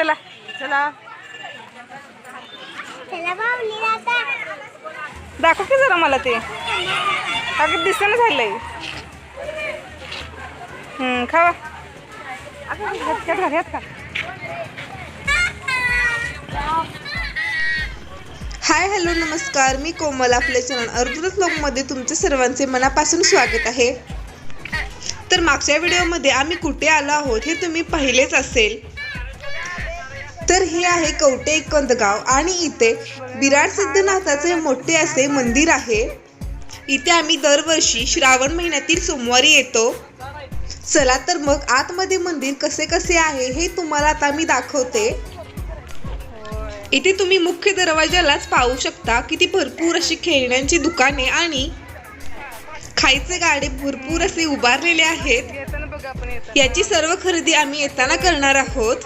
चला. चला. चला बाहुली आता. दाखव की जरा मला ते. अगं दिसेना झालंय. हम्म, खावा अगं, खा. हाय हॅलो नमस्कार. मी कोमल आपल्या चॅनल अर्जुनच लोकमध्ये तुमचे सर्वांचे मनापासून स्वागत आहे. तर मागच्या व्हिडिओमध्ये आम्ही कुठे आलो आहोत हे तुम्ही पाहिलेच असेल. तर हे आहे कवटे कंदगाव आणि इथे विराट सिद्धनाथाचे मोठे असे मंदिर आहे. इथे आम्ही दरवर्षी श्रावण महिन्यातील सोमवारी येतो. चला तर मग आतमध्ये मंदिर कसे कसे आहे हे तुम्हाला आता मी दाखवते. इथे तुम्ही मुख्य दरवाजालाच पाहू शकता किती भरपूर अशी खेळण्यांची दुकाने आणि खायचे गाडे भरपूर असे उभारलेले आहेत. याची सर्व खरेदी आम्ही येताना करणार आहोत.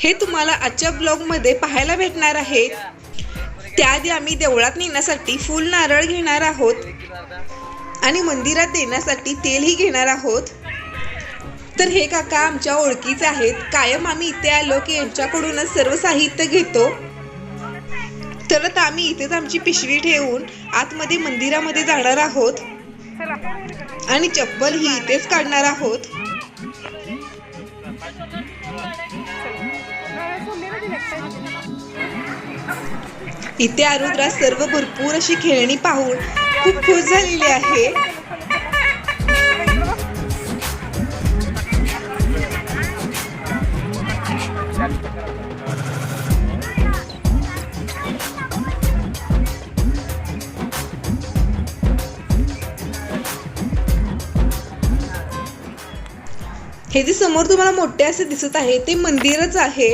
हे तुम्हाला आजच्या ब्लॉगमध्ये पाहायला भेटणार आहे त्याआधी आम्ही देवळात नेण्यासाठी फुल नारळ घेणार आहोत. आणि मंदिरात देण्यासाठी तेलही घेणार आहोत. तर हे काका आमच्या ओळखीचे आहेत. कायम आम्ही इथे आलो की यांच्याकडूनच सर्व साहित्य घेतो. तर आता आम्ही इथेच आमची पिशवी ठेवून आतमध्ये मंदिरामध्ये जाणार आहोत. आणि चप्पल ही इथेच काढणार आहोत. इथे आरुद्रा सर्व भरपूर अशी खेळणी पाहून खूप खुश झालेली आहे. हे जे समोर तुम्हाला मोठे असे दिसत आहे ते मंदिरच आहे.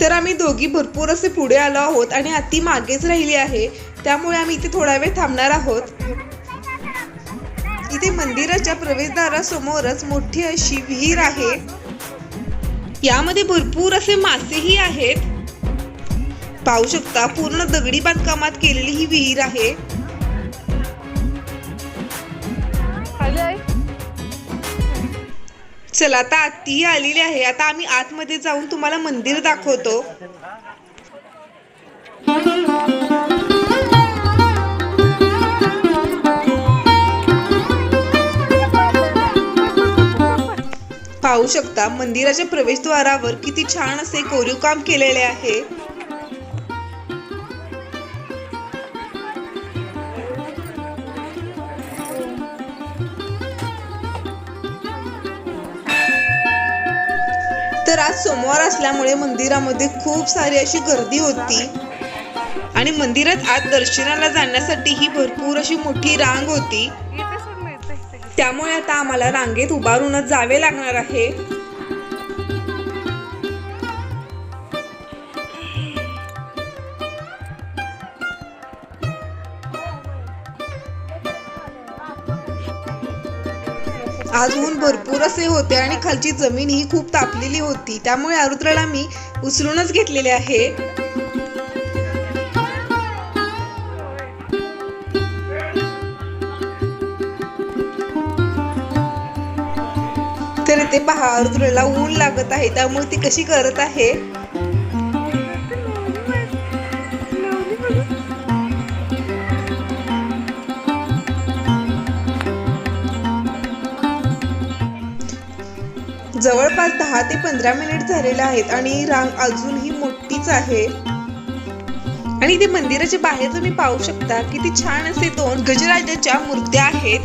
तर आम्ही दोघी भरपूर असे पुढे आलो आहोत आणि अति मागेच राहिली आहे. त्यामुळे आम्ही इथे थोडा वेळ थांबणार आहोत. इथे मंदिराच्या प्रवेशद्वारासमोरच मोठी अशी विहीर आहे. यामध्ये भरपूर असे मासेही आहेत. पाहू शकता पूर्ण दगडी बांधकामात केलेली ही विहीर आहे. चला आता आत्ती आलेली आहे. आता आम्ही आतमध्ये जाऊन तुम्हाला मंदिर दाखवतो. पाहू शकता मंदिराच्या प्रवेशद्वारावर किती छान असे कोरीव काम केलेले आहे. तर आज सोमवार असल्यामुळे मंदिरामध्ये खूप सारी अशी गर्दी होती. आणि मंदिरात आज दर्शनाला जाण्यासाठी ही भरपूर अशी मोठी रांग होती. त्यामुळे आता आम्हाला रांगेत उभारूनच जावे लागणार आहे. आज ऊन भरपूर असे होते आणि खालची जमीन ही खूप तापलेली होती. त्यामुळे आरुद्राला मी उचलूनच घेतलेले आहे. तर ते पहा आरुद्राला ऊन लागत आहे त्यामुळे ती कशी करत आहे? जवळपास दहा ते पंधरा मिनिट झालेले आहेत आणि रांग अजूनही मोठीच आहे. आणि इथे मंदिराच्या बाहेर तुम्ही पाहू शकता किती छान असे दोन गजराजाच्या मूर्त्या आहेत.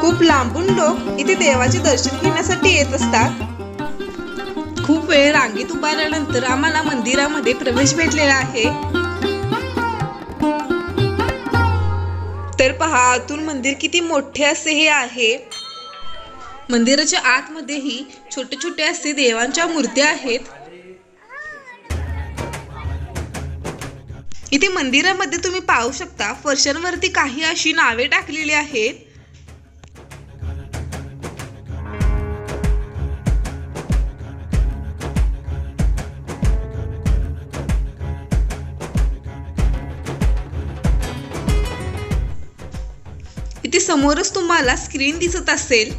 खूप लांबून लोक इथे देवाचे दर्शन घेण्यासाठी येत असतात. खूप वेळ रांगेत उभारल्यानंतर आम्हाला मंदिरामध्ये प्रवेश भेटलेला आहे. तर पहा आतून मंदिर किती मोठे असे हे आहे. मंदिराच्या आतमध्येही छोटे छोटे असे देवांच्या मूर्त्या आहेत. इथे मंदिरामध्ये तुम्ही पाहू शकता फरशांवरती काही अशी नावे टाकलेली आहेत. इथे समोरच तुम्हाला स्क्रीन दिसत असेल.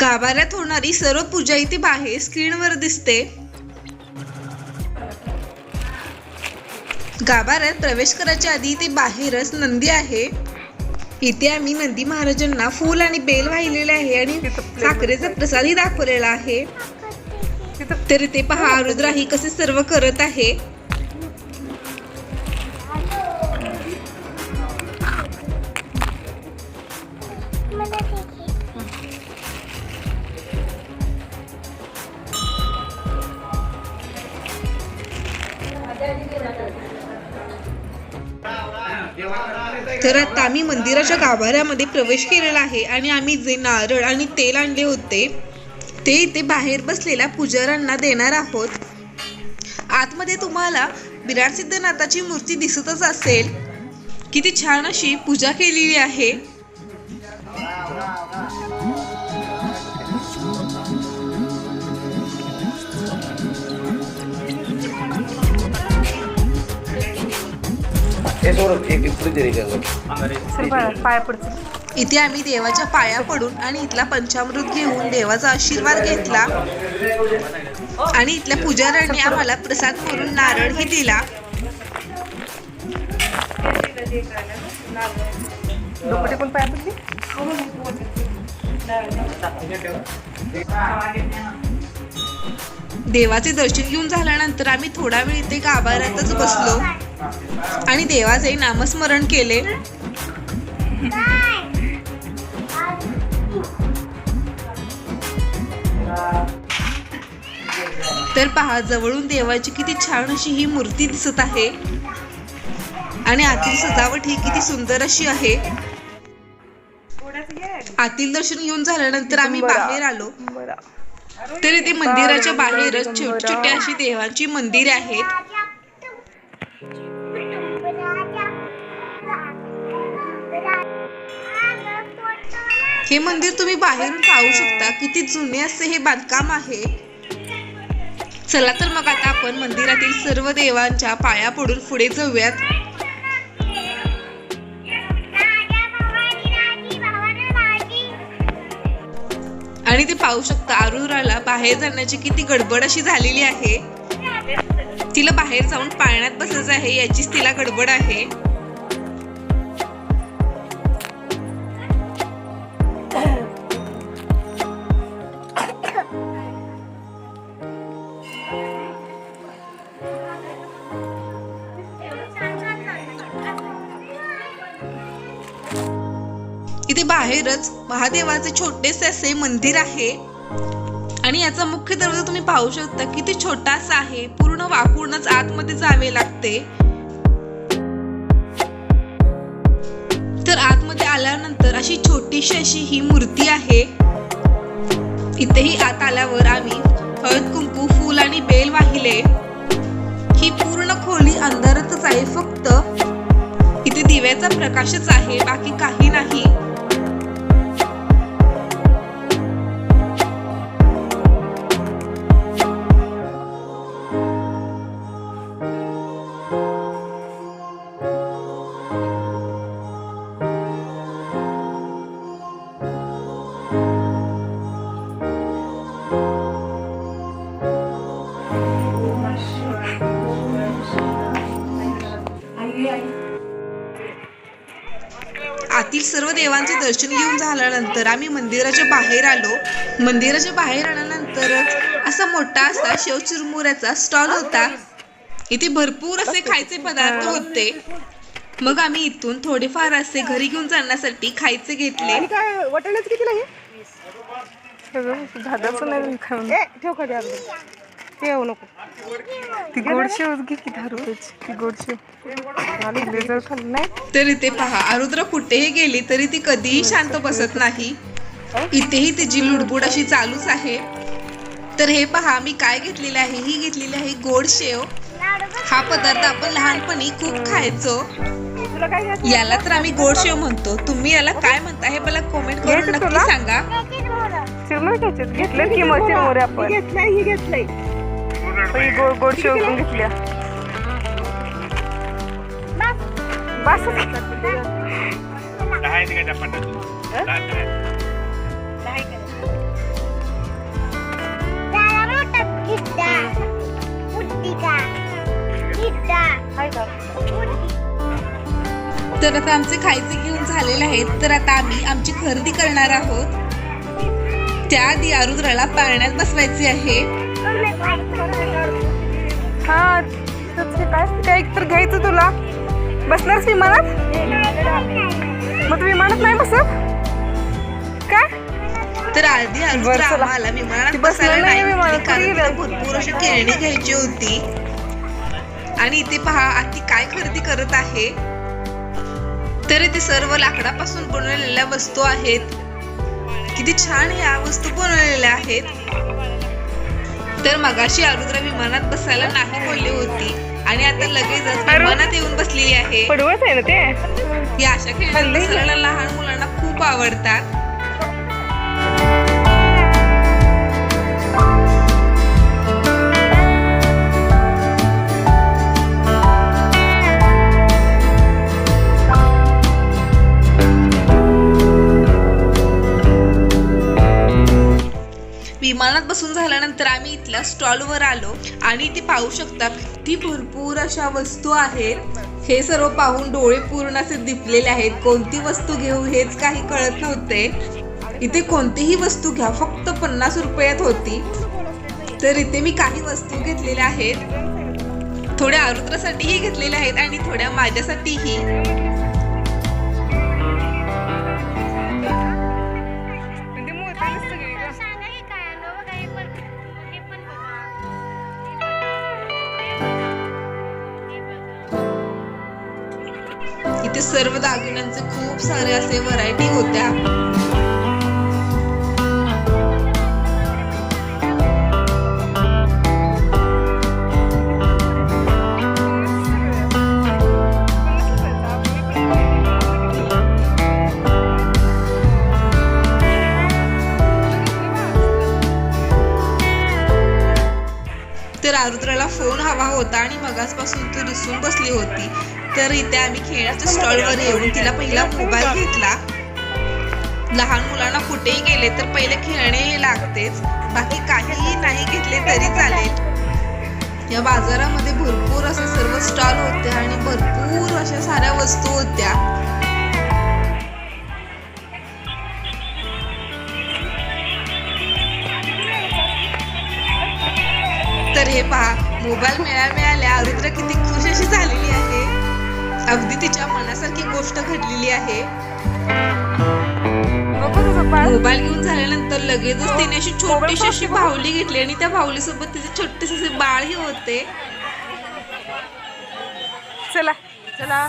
गाभाऱ्यात होणारी सर्व पूजा इथे बाहेर स्क्रीनवर दिसते. गाभाऱ्यात प्रवेश करायच्या आधी इथे बाहेरच नंदी आहे. इथे आम्ही नंदी महाराजांना फूल आणि बेल वाहिलेले आहे आणि साखरेचा प्रसादही दाखवलेला आहे. तर इथे पहा रुद्राही कसे सर्व करत आहे. तर आता आम्ही मंदिराच्या गाभाऱ्यामध्ये प्रवेश केलेला आहे आणि आम्ही जे नारळ आणि तेल आणले होते ते इथे बाहेर बसलेल्या पुजाऱ्यांना देणार आहोत. आतमध्ये तुम्हाला विराट सिद्धनाथाची मूर्ती दिसतच असेल. किती छान अशी पूजा केलेली आहे. एक पुढे सर पाया इथे आम्ही देवाच्या पाया पडून आणि इथला पंचामृत घेऊन देवाचा आशीर्वाद घेतला. आणि इथल्या पुजाऱ्यांनी आम्हाला प्रसाद म्हणून नारळही दिला. पाया पडली देवाचे दर्शन घेऊन झाल्यानंतर आम्ही थोडा वेळ इथे गाभाऱ्यातच बसलो. आणि देवाचे नामस्मरण केले. तर पहा जवळून देवाची किती छान अशी ही मूर्ती दिसत आहे. आणि आतील सजावट ही किती सुंदर अशी आहे. आतील दर्शन घेऊन झाल्यानंतर आम्ही बाहेर आलो. तर इथे मंदिराच्या बाहेरच छोटी छोटी अशी देवांची मंदिरे आहेत. हे मंदिर तुम्ही बाहेरून पाहू शकता. किती जुने असे हे बांधकाम आहे. चला तर मग आता आपण मंदिरातील सर्व देवांच्या पाया पडून पुढे जाऊयात. आणि ते पाहू शकता अरुराला बाहेर जाण्याची किती गडबड अशी झालेली आहे. तिला बाहेर जाऊन पाळण्यात बसायचं आहे याचीच तिला गडबड आहे. इथे बाहेरच महादेवाचे छोटेसे असे मंदिर आहे. आणि याचा मुख्य दरवाजा तुम्ही पाहू शकता किती छोटासा आहे. पूर्ण वाकूनच आतमध्ये जावे लागते. तर आतमध्ये आल्यानंतर अशी छोटीशी अशी ही मूर्ती आहे. इथेही आत आल्यावर आम्ही हळद कुंकू फूल आणि बेल वाहिले. ही पूर्ण खोली अंधारातच आहे फक्त. इथे दिव्याचा प्रकाशच आहे बाकी काही नाही. आतील सर्व देवांचे दर्शन घेऊन झाल्यानंतर आम्ही मंदिराच्या बाहेर आलो. मंदिराच्या बाहेर आल्यानंतर असा मोठा असा शेव चिरमुऱ्याचा स्टॉल होता. इथे भरपूर असे खायचे पदार्थ होते. मग आम्ही इथून थोडेफार असे घरी घेऊन जाण्यासाठी खायचे घेतले. वाटाण्याचं हे नाही ठेव नको. ती घे की दहा रुपयाची ती लेझर खाल्ली नाही. तर इथे पहा आरुद्र कुठेही गेली तरी ती कधीही शांत बसत नाही. इथेही तिची लुडबुड अशी चालूच आहे. तर हे पहा मी काय घेतलेले आहे? ही घेतलेली आहे गोड शेव. हा पदार्थ आपण लहानपणी खूप खायचो. याला तर आम्ही गोड शेव म्हणतो. तुम्ही याला काय म्हणता हे मला कमेंट करून नक्की? सांगा. घेतले की मग आपण? घेतलंय ही घेतलंय. गोड गोड घेतल्या. बस. तर आता आमचे खायचे घेऊन झालेले आहेत. तर आता आम्ही आमची खरेदी करणार आहोत. त्या आरुद्राला पाळण्यात बसवायचे आहे. हा काय काय तर घ्यायचं तुला. बसणारच विमानात? मग तू विमानात नाही बसत? काय? तर आधी. आम्हाला विमानात बसायला नाही. विमानात? भरपूर अशी खेळणी घ्यायची होती. आणि इथे पहा आती काय खरेदी करत आहे. तर इथे सर्व लाकडापासून बनवलेल्या वस्तू आहेत. किती छान ह्या वस्तू बनवलेल्या आहेत. तर मगाशी आरुद्रा विमानात बसायला नाही बोलली होती आणि आता लगेचच अरे. विमानात येऊन बसलेली आहे पडवत आहे ना ते या अशा. बसायला लहान मुलांना खूप आवडतात विमानात बसून झाल्यानंतर आम्ही इथल्या स्टॉलवर आलो आणि इथे पाहू शकता ती भरपूर अशा वस्तू आहेत. हे सर्व पाहून डोळे पूर्ण असे दिपलेले आहेत. कोणती वस्तू घेऊ हेच काही कळत नव्हते. इथे कोणतीही वस्तू घ्या फक्त पन्नास रुपयात होती. तर इथे मी काही वस्तू घेतलेल्या आहेत. थोड्या आरुद्रासाठीही घेतलेल्या आहेत आणि थोड्या माझ्यासाठीही. तिथे सर्व दागिन्यांचे खूप सारे असे व्हरायटी होत्या. तर आरुद्राला फोन हवा होता आणि मगासपासून ती रुसून बसली होती. तर इथे आम्ही खेळाच्या स्टॉलवर येऊन. तिला पहिला मोबाईल घेतला. लहान मुलांना कुठेही गेले तर पहिले खेळणे हे लागतेच. बाकी काहीही नाही घेतले तरी चालेल. या बाजारामध्ये भरपूर असे सर्व स्टॉल होते आणि भरपूर अशा साऱ्या वस्तू होत्या. तर हे पहा मोबाईल मिळाल्या मिळाल्या आरुद्र किती खुश अशी झालेली आहे. अगदी तिच्या मनासारखी गोष्ट घडलेली आहे. बाळ. मोबाईल घेऊन झाल्यानंतर लगेचच तिने अशी छोटीशी अशी बाहुली घेतली आणि त्या बाहुली सोबत तिचे छोटेसे असे बाळही होते. चला. चला.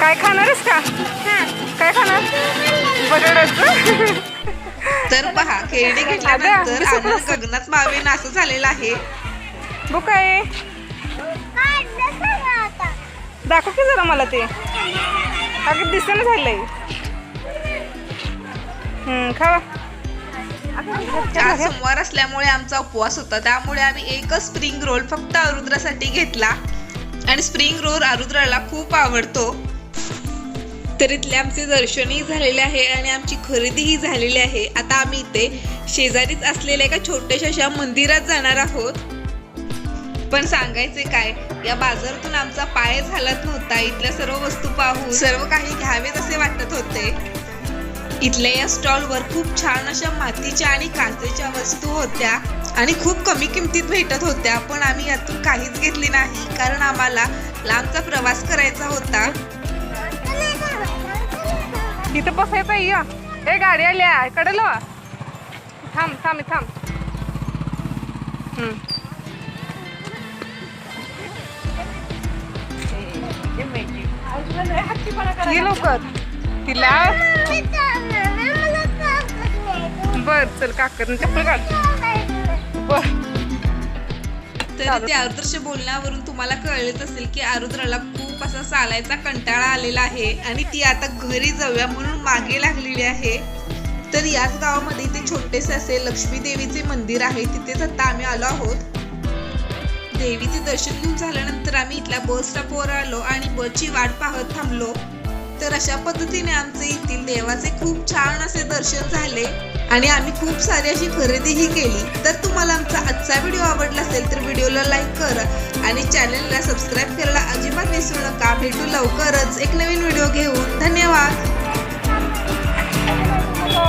काय खाणारच का? काय खाणार? तर पहा खेळणी घेतल्यानंतर आनंद? गगनात मावे असं झालेलं आहे. सगळं आता? दाखव की जरा मला ते. अगं दिसेना झालंय. हम्म खावा आज सोमवार असल्यामुळे आमचा उपवास होता त्यामुळे आम्ही एकच स्प्रिंग रोल फक्त आरुद्रासाठी घेतला. आणि स्प्रिंग रोल आरुद्राला खूप आवडतो. तर इथले आमचे दर्शनही झालेले आहे आणि आमची खरेदीही झालेली आहे. आता आम्ही इथे शेजारीच असलेल्या एका छोट्याशा अशा मंदिरात जाणार आहोत. पण सांगायचे काय या बाजारातून आमचा पाय झालाच नव्हता. इथल्या सर्व वस्तू पाहून सर्व काही घ्यावेत असे वाटत होते. इथल्या या स्टॉलवर खूप छान अशा मातीच्या आणि काचेच्या वस्तू होत्या आणि खूप कमी किमतीत भेटत होत्या पण आम्ही यातून काहीच घेतली नाही कारण आम्हाला लांबचा प्रवास करायचा होता. इथं बसायचं आहे या. ए गाडी आल्या कडलो थांब थांब थांब. ये लवकर. तिला. बर चल काकर चप्पल काढ बर. तर ते आरुद्रश बोलण्यावरून तुम्हाला कळलेच असेल की आरुद्राला खूप असा चालायचा कंटाळा आलेला आहे आणि ती आता घरी जाऊया म्हणून मागे लागलेली आहे. तर याच गावामध्ये इथे छोटेसे असे लक्ष्मी देवीचे मंदिर आहे. तिथेच आता आम्ही आलो आहोत. देवीचे दर्शन घेऊन झाल्यानंतर आम्ही इथल्या बस स्टॉपवर आलो आणि बसची वाट पाहत थांबलो. तर अशा पद्धतीने आमचे येथील देवाचे खूप छान असे दर्शन झाले आणि आम्ही खूप सारी अशी खरेदीही केली. तर तुम्हाला आमचा आजचा व्हिडिओ आवडला असेल तर व्हिडिओला लाईक करा आणि चॅनलला सबस्क्राईब करायला अजिबात विसरू नका. भेटू लवकरच एक नवीन व्हिडिओ घेऊन. धन्यवाद. हो,